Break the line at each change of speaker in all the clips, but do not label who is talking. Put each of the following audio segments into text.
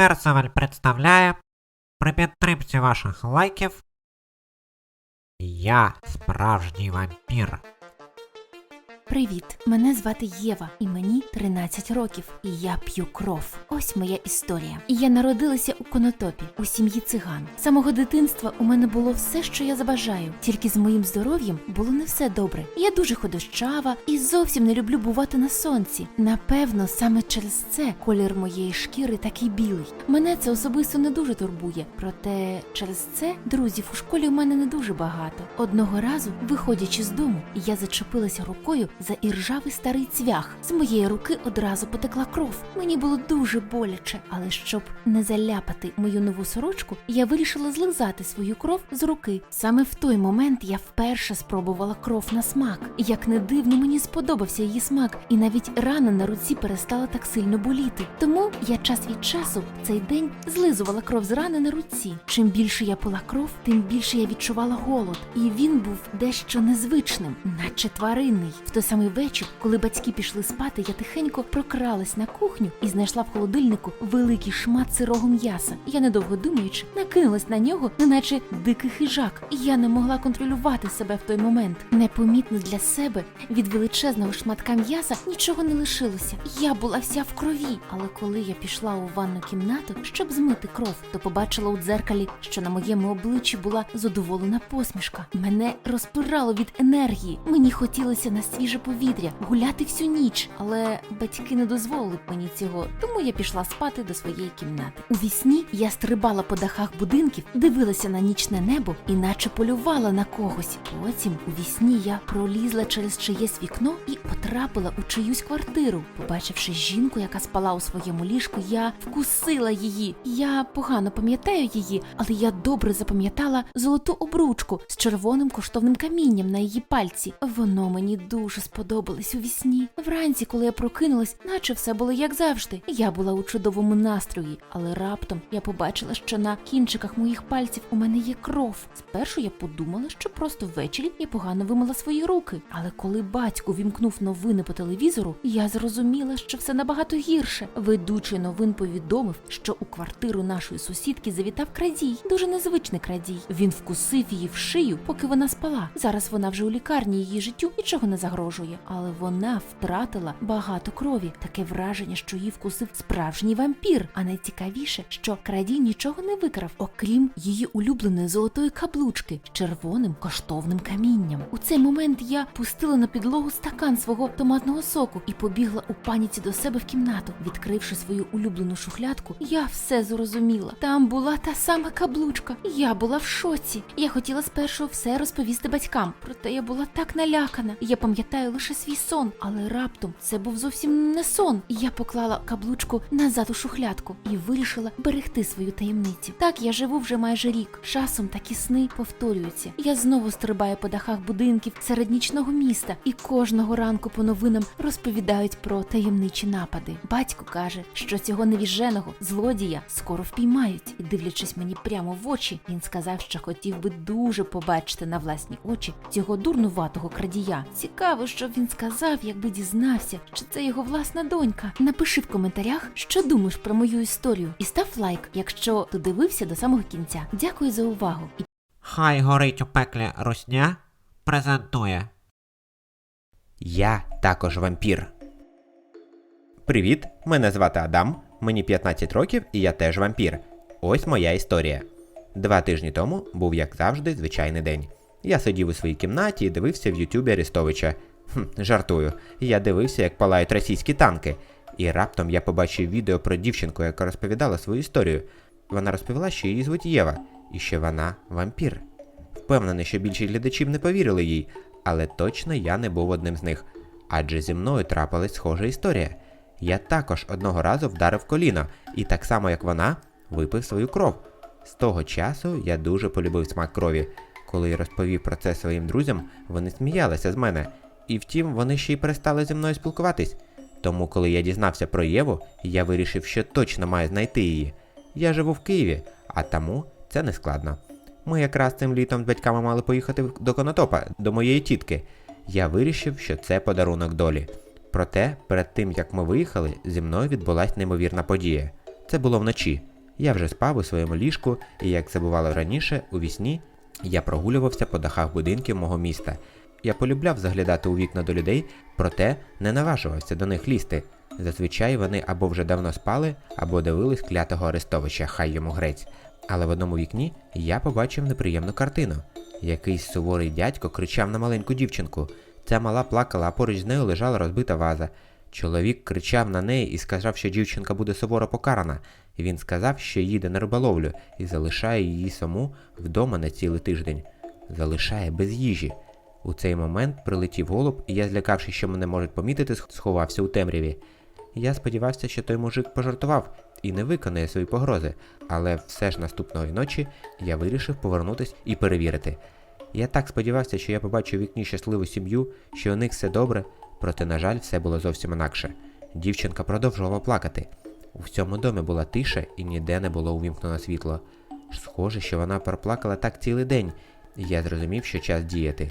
Персоваль представляє при підтримці ваших лайків. Я справжній вампір.
Привіт, мене звати Єва, і мені 13 років, і я п'ю кров. Ось моя історія. Я народилася у конотопі, у сім'ї циган. З самого дитинства у мене було все, що я забажаю. Тільки з моїм здоров'ям було не все добре. Я дуже ходощава і зовсім не люблю бувати на сонці. Напевно, саме через це колір моєї шкіри такий білий. Мене це особисто не дуже турбує. Проте через це друзів у школі у мене не дуже багато. Одного разу, виходячи з дому, я зачепилася рукою за іржавий старий цвях. З моєї руки одразу потекла кров. Мені було дуже боляче, але щоб не заляпати мою нову сорочку, я вирішила злизати свою кров з руки. Саме в той момент я вперше спробувала кров на смак. Як не дивно, мені сподобався її смак, і навіть рана на руці перестала так сильно боліти. Тому я час від часу цей день злизувала кров з рани на руці. Чим більше я пила кров, тим більше я відчувала голод, і він був дещо незвичним, наче тваринний. Той самий вечір, коли батьки пішли спати, я тихенько прокралась на кухню і знайшла в холодильнику великий шмат сирого м'яса. Я, недовго думаючи, накинулась на нього, неначе дикий хижак, і я не могла контролювати себе в той момент. Непомітно для себе від величезного шматка м'яса нічого не лишилося. Я була вся в крові. Але коли я пішла у ванну кімнату, щоб змити кров, то побачила у дзеркалі, що на моєму обличчі була задоволена посмішка. Мене розпирало від енергії. Мені хотілося на свіже повітря, гуляти всю ніч, але батьки не дозволили б мені цього, тому я пішла спати до своєї кімнати. У вісні я стрибала по дахах будинків, дивилася на нічне небо і наче полювала на когось. Потім у вісні я пролізла через чиєсь вікно і потрапила у чиюсь квартиру. Побачивши жінку, яка спала у своєму ліжку, я вкусила її. Я погано пам'ятаю її, але я добре запам'ятала золоту обручку з червоним коштовним камінням на її пальці. Воно мені дуже сподобалось у вісні. Вранці, коли я прокинулась, наче все було як завжди. Я була у чудовому настрої, але раптом я побачила, що на кінчиках моїх пальців у мене є кров. Спершу я подумала, що просто ввечері я погано вимила свої руки. Але коли батько вімкнув новини по телевізору, я зрозуміла, що все набагато гірше. Ведучий новин повідомив, що у квартиру нашої сусідки завітав крадій, дуже незвичний крадій. Він вкусив її в шию, поки вона спала. Зараз вона вже у лікарні її життю нічого не загрожує, але вона втратила багато крові. Таке враження, що її вкусив справжній вампір. А найцікавіше, що крадій нічого не викрав, окрім її улюбленої золотої каблучки з червоним коштовним камінням. У цей момент я пустила на підлогу стакан свого томатного соку і побігла у паніці до себе в кімнату. Відкривши свою улюблену шухлядку, я все зрозуміла. Там була та сама каблучка. Я була в шоці. Я хотіла спершу все розповісти батькам, проте я була так налякана. Я пам'ятаю лише свій сон, але раптом це був зовсім не сон. Я поклала каблучку назад у шухлядку і вирішила берегти свою таємницю. Так я живу вже майже рік. Часом такі сни повторюються. Я знову стрибаю по дахах будинків серед нічного міста, і кожного ранку по новинам розповідають про таємничі напади. Батько каже, що цього невіженого злодія скоро впіймають, і дивлячись мені прямо в очі, він сказав, що хотів би дуже побачити на власні очі цього дурнуватого крадія. Цікаво, що б він сказав, якби дізнався, що це його власна донька. Напиши в коментарях, що думаєш про мою історію, і став лайк, якщо ти дивився до самого кінця. Дякую за увагу.
Хай горить у пеклі русня презентує.
Я також вампір. Привіт, мене звати Адам, мені 15 років і я теж вампір. Ось моя історія. Два тижні тому був, як завжди, звичайний день. Я сидів у своїй кімнаті і дивився в Ютубі Арестовича. Хм, жартую. Я дивився, як палають російські танки. І раптом я побачив відео про дівчинку, яка розповідала свою історію. Вона розповіла, що її звуть Єва, і що вона вампір. Впевнений, що більшість глядачів не повірили їй, але точно я не був одним з них. Адже зі мною трапилась схожа історія. Я також одного разу вдарив коліно, і так само як вона, випив свою кров. З того часу я дуже полюбив смак крові. Коли я розповів про це своїм друзям, вони сміялися з мене. І втім, вони ще й перестали зі мною спілкуватись. Тому, коли я дізнався про Єву, я вирішив, що точно маю знайти її. Я живу в Києві, а тому це не складно. Ми якраз цим літом з батьками мали поїхати до Конотопа, до моєї тітки. Я вирішив, що це подарунок долі. Проте, перед тим як ми виїхали, зі мною відбулась неймовірна подія. Це було вночі. Я вже спав у своєму ліжку, і як це бувало раніше, у вісні я прогулювався по дахах будинків мого міста. Я полюбляв заглядати у вікна до людей, проте не наважувався до них лізти. Зазвичай вони або вже давно спали, або дивились клятого арестовича, хай йому грець. Але в одному вікні я побачив неприємну картину. Якийсь суворий дядько кричав на маленьку дівчинку. Ця мала плакала, а поруч з нею лежала розбита ваза. Чоловік кричав на неї і сказав, що дівчинка буде суворо покарана. Він сказав, що їде на риболовлю і залишає її саму вдома на цілий тиждень. Залишає без їжі. У цей момент прилетів голуб, і я, злякавшись, що мене можуть помітити, сховався у темряві. Я сподівався, що той мужик пожартував і не виконає свої погрози, але все ж наступної ночі я вирішив повернутись і перевірити. Я так сподівався, що я побачу у вікні щасливу сім'ю, що у них все добре, проте, на жаль, все було зовсім інакше. Дівчинка продовжувала плакати. У всьому домі була тиша і ніде не було увімкнено світло. Схоже, що вона проплакала так цілий день, і я зрозумів, що час діяти.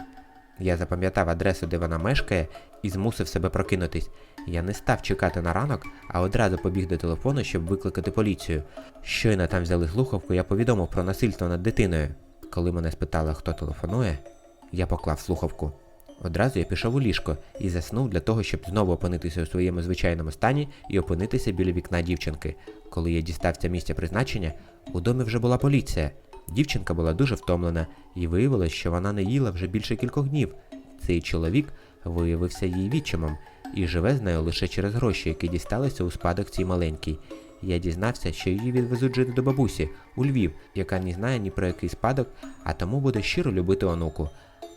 Я запам'ятав адресу, де вона мешкає, і змусив себе прокинутись. Я не став чекати на ранок, а одразу побіг до телефону, щоб викликати поліцію. Щойно там взяли слухавку, я повідомив про насильство над дитиною. Коли мене спитали, хто телефонує, я поклав слухавку. Одразу я пішов у ліжко і заснув для того, щоб знову опинитися у своєму звичайному стані і опинитися біля вікна дівчинки. Коли я дістався місця призначення, у домі вже була поліція. Дівчинка була дуже втомлена, і виявилось, що вона не їла вже більше кількох днів. Цей чоловік виявився її відчимом і живе з нею лише через гроші, які дісталися у спадок цій маленькій. Я дізнався, що її відвезуть жити до бабусі у Львів, яка не знає ні про який спадок, а тому буде щиро любити онуку.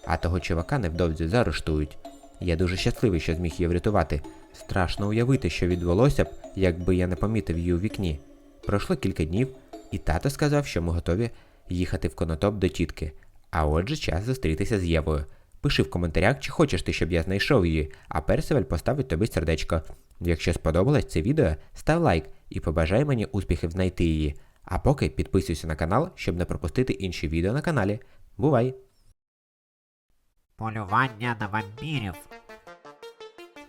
А того чувака невдовзі заарештують. Я дуже щасливий, що зміг її врятувати. Страшно уявити, що відбулося б, якби я не помітив її у вікні. Пройшло кілька днів, і тато сказав, що ми готові їхати в конотоп до тітки. А отже, час зустрітися з Євою. Пиши в коментарях, чи хочеш ти, щоб я знайшов її, а Персиваль поставить тобі сердечко. Якщо сподобалось це відео, став лайк і побажай мені успіхів знайти її. А поки підписуйся на канал, щоб не пропустити інші відео на каналі. Бувай!
Полювання на вампірів.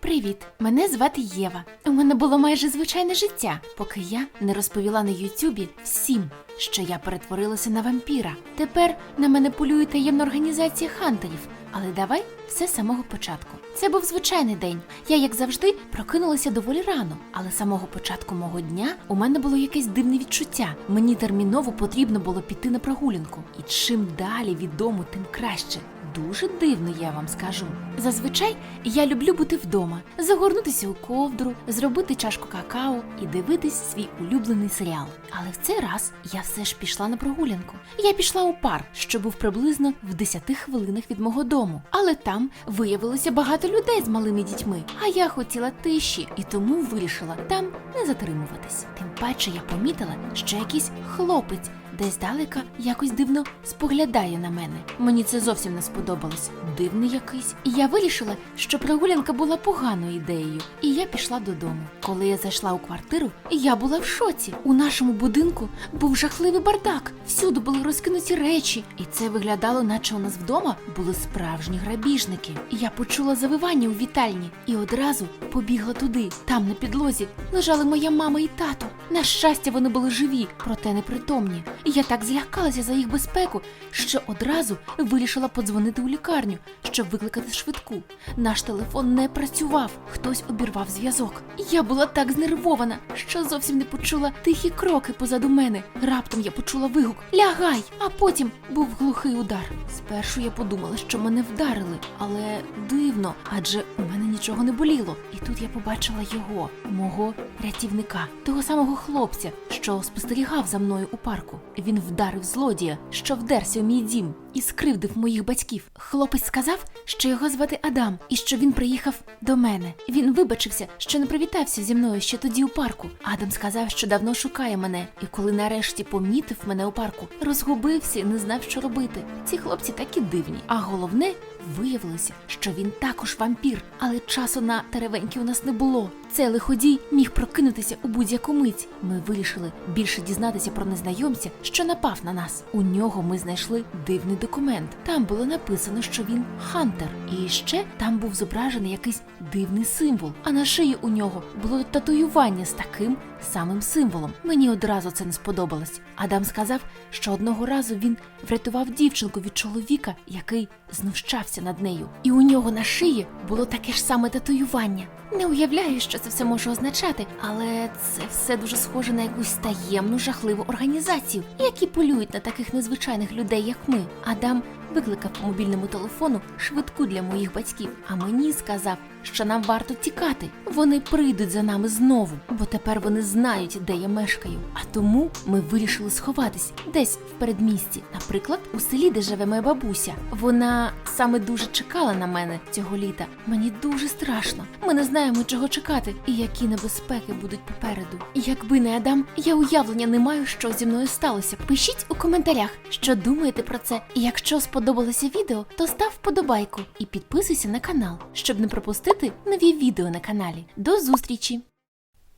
Привіт, мене звати Єва. У мене було майже звичайне життя, поки я не розповіла на Ютубі всім, що я перетворилася на вампіра. Тепер на мене полює таємна організація хантерів. Але давай все з самого початку. Це був звичайний день. Я, як завжди, прокинулася доволі рано, але з самого початку мого дня у мене було якесь дивне відчуття. Мені терміново потрібно було піти на прогулянку. І чим далі від дому, тим краще. Дуже дивно, я вам скажу. Зазвичай я люблю бути вдома, загорнутися у ковдру, зробити чашку какао і дивитись свій улюблений серіал. Але в цей раз я все ж пішла на прогулянку. Я пішла у парк, що був приблизно в 10 хвилинах від мого дому. Але там виявилося багато людей з малими дітьми. А я хотіла тиші і тому вирішила там не затримуватись. Тим паче я помітила, що якийсь хлопець десь далека якось дивно споглядає на мене. Мені це зовсім не сподобалось. Дивний якийсь. І я вирішила, що прогулянка була поганою ідеєю, і я пішла додому. Коли я зайшла у квартиру, я була в шоці. У нашому будинку був жахливий бардак. Всюди були розкинуті речі, і це виглядало, наче у нас вдома були справжні грабіжники. Я почула завивання у вітальні і одразу побігла туди. Там на підлозі лежали моя мама і тато. На щастя, вони були живі, проте непритомні. Я так злякалася за їх безпеку, що одразу вирішила подзвонити у лікарню, щоб викликати швидку. Наш телефон не працював, хтось обірвав зв'язок. Я була так знервована, що зовсім не почула тихі кроки позаду мене. Раптом я почула вигук Лягай! А потім був глухий удар. Спершу я подумала, що мене вдарили, але дивно, адже у мене нічого не боліло. І тут я побачила його, мого рятівника, того самого хлопця, що спостерігав за мною у парку. Він вдарив злодія, що вдерся у мій дім і скривдив моїх батьків. Хлопець сказав, що його звати Адам, і що він приїхав до мене. Він вибачився, що не привітався зі мною ще тоді у парку. Адам сказав, що давно шукає мене, і коли нарешті помітив мене у парку, розгубився і не знав, що робити. Ці хлопці такі дивні. А головне, виявилося, що він також вампір, але часу на теревеньки у нас не було. Цей лиходій міг прокинутися у будь-яку мить. Ми вирішили більше дізнатися про незнайомця, що напав на нас. У нього ми знайшли дивний документ. Там було написано, що він хантер. І ще там був зображений якийсь дивний символ. А на шиї у нього було татуювання з таким самим символом. Мені одразу це не сподобалось. Адам сказав, що одного разу він врятував дівчинку від чоловіка, який знущався над нею. І у нього на шиї було таке ж саме татуювання. Не уявляю, що це все може означати, але це все дуже схоже на якусь таємну жахливу організацію, які полюють на таких незвичайних людей, як ми. Адам викликав по мобільному телефону швидку для моїх батьків, а мені сказав, що нам варто тікати. Вони прийдуть за нами знову, бо тепер вони знають, де я мешкаю. А тому ми вирішили сховатись десь в передмісті. Наприклад, у селі, де живе моя бабуся. Вона саме дуже чекала на мене цього літа. Мені дуже страшно. Ми не знаємо, чого чекати і які небезпеки будуть попереду. Якби не Адам, я уявлення не маю, що зі мною сталося. Пишіть у коментарях, що думаєте про це. І якщо сподобалося відео, то став вподобайку і підписуйся на канал, щоб не пропустити нові відео на каналі. До зустрічі!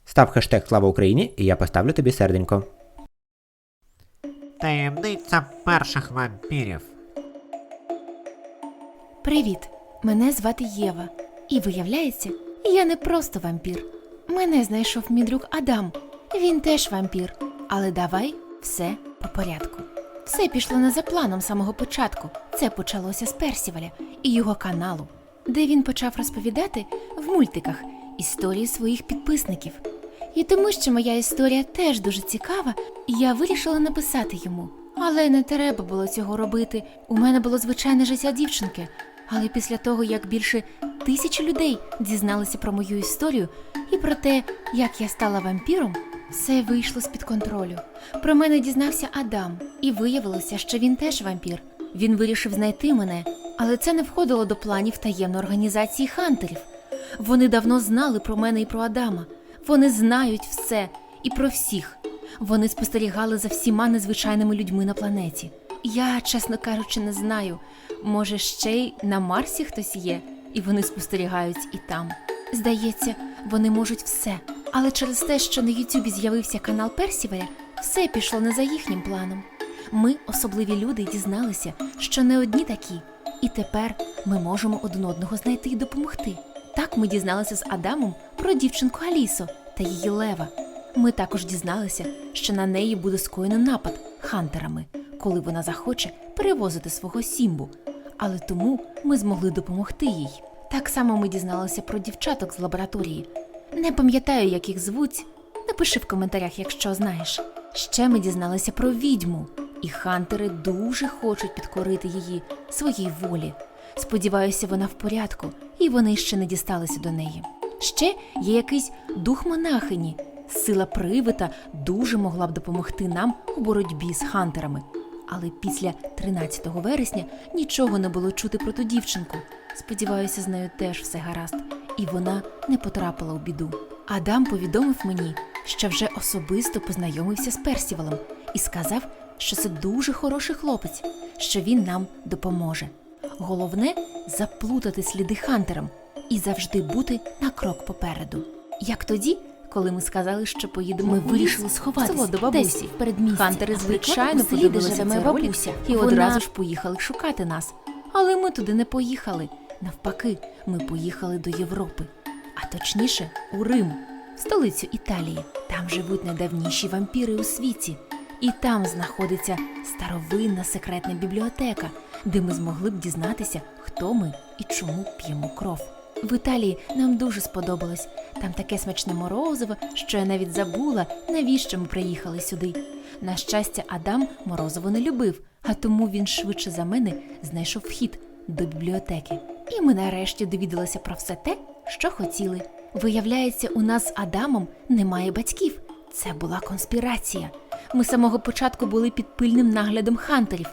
Став хештег Слава Україні, і я поставлю тобі серденько.
Таємниця перших вампірів.
Привіт! Мене звати Єва. І виявляється, я не просто вампір. Мене знайшов мій друг Адам. Він теж вампір. Але давай все по порядку. Все пішло не за планом самого початку. Це почалося з Персіваля і його каналу, де він почав розповідати в мультиках історії своїх підписників. І тому, що моя історія теж дуже цікава, я вирішила написати йому. Але не треба було цього робити. У мене було звичайне життя дівчинки. Але після того, як більше тисячі людей дізналися про мою історію і про те, як я стала вампіром, все вийшло з-під контролю. Про мене дізнався Адам, і виявилося, що він теж вампір. Він вирішив знайти мене, але це не входило до планів таємної організації хантерів. Вони давно знали про мене і про Адама. Вони знають все і про всіх. Вони спостерігали за всіма незвичайними людьми на планеті. Я, чесно кажучи, не знаю. Може, ще й на Марсі хтось є, і вони спостерігають і там. Здається, вони можуть все. Але через те, що на Ютубі з'явився канал Персівеля, все пішло не за їхнім планом. Ми, особливі люди, дізналися, що не одні такі, і тепер ми можемо один одного знайти і допомогти. Так ми дізналися з Адамом про дівчинку Алісо та її лева. Ми також дізналися, що на неї буде скоєно напад хантерами, коли вона захоче перевозити свого сімбу. Але тому ми змогли допомогти їй. Так само ми дізналися про дівчаток з лабораторії. Не пам'ятаю, як їх звуть. Напиши в коментарях, якщо знаєш. Ще ми дізналися про відьму, і хантери дуже хочуть підкорити її своїй волі. Сподіваюся, вона в порядку, і вони ще не дісталися до неї. Ще є якийсь дух монахині. Сила привита дуже могла б допомогти нам у боротьбі з хантерами. Але після 13 вересня нічого не було чути про ту дівчинку. Сподіваюся, з нею теж все гаразд, і вона не потрапила у біду. Адам повідомив мені, що вже особисто познайомився з Персівалом і сказав, що це дуже хороший хлопець, що він нам допоможе. Головне заплутати сліди хантерам і завжди бути на крок попереду. Як тоді, коли ми сказали, що поїдемо, ми вирішили сховатися
до бабусі.
в передмісті. Хантери, звичайно, подивилися
моя бабуся,
і
вона-
одразу ж поїхали шукати нас. Але ми туди не поїхали. Навпаки, ми поїхали до Європи, а точніше у Рим, в столицю Італії. Там живуть найдавніші вампіри у світі. І там знаходиться старовинна секретна бібліотека, де ми змогли б дізнатися, хто ми і чому п'ємо кров. В Італії нам дуже сподобалось. Там таке смачне морозиво, що я навіть забула, навіщо ми приїхали сюди. На щастя, Адам морозиво не любив, а тому він швидше за мене знайшов вхід до бібліотеки. І ми нарешті довідалися про все те, що хотіли. Виявляється, у нас з Адамом немає батьків. Це була конспірація. Ми з самого початку були під пильним наглядом хантерів.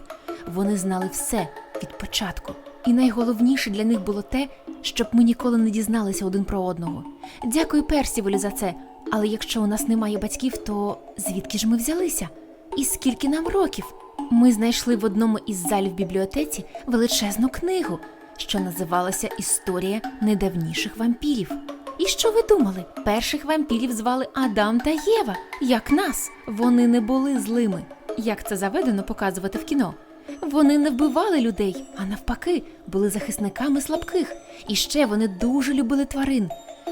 Вони знали все від початку. І найголовніше для них було те, щоб ми ніколи не дізналися один про одного. Дякую Персіволі за це. Але якщо у нас немає батьків, то звідки ж ми взялися? І скільки нам років? Ми знайшли в одному із залів бібліотеці величезну книгу, що називалася Історія недавніших вампірів. І що ви думали? Перших вампірів звали Адам та Єва, як нас. Вони не були злими, як це заведено показувати в кіно. Вони не вбивали людей, а навпаки, були захисниками слабких. І ще вони дуже любили тварин.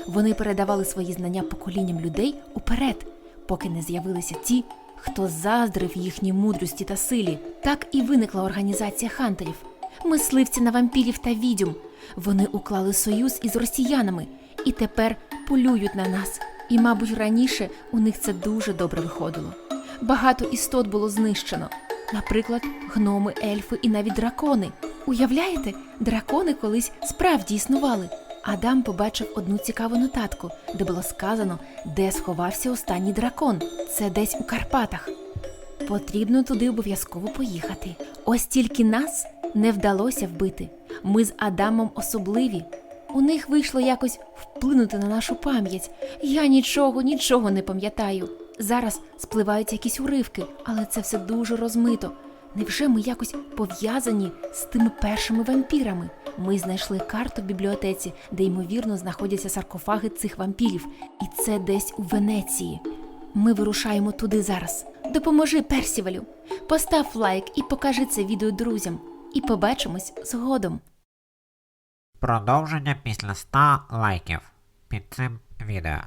Вони передавали свої знання поколінням людей уперед, поки не з'явилися ті, хто заздрив їхній мудрості та силі. Так і виникла організація хантерів, мисливці на вампірів та відьом. Вони уклали союз із росіянами і тепер полюють на нас. І, мабуть, раніше у них це дуже добре виходило. Багато істот було знищено. Наприклад, гноми, ельфи і навіть дракони. Уявляєте, дракони колись справді існували. Адам побачив одну цікаву нотатку, де було сказано, де сховався останній дракон. Це десь у Карпатах. Потрібно туди обов'язково поїхати. Ось тільки нас не вдалося вбити. Ми з Адамом особливі. У них вийшло якось вплинути на нашу пам'ять. Я нічого, нічого не пам'ятаю. Зараз спливають якісь уривки, але це все дуже розмито. Невже ми якось пов'язані з тими першими вампірами? Ми знайшли карту в бібліотеці, де ймовірно знаходяться саркофаги цих вампірів, і це десь у Венеції. Ми вирушаємо туди зараз. Допоможи Персівалю. Постав лайк і покажи це відео друзям. І побачимось згодом.
Продовження після 100 лайків під цим відео.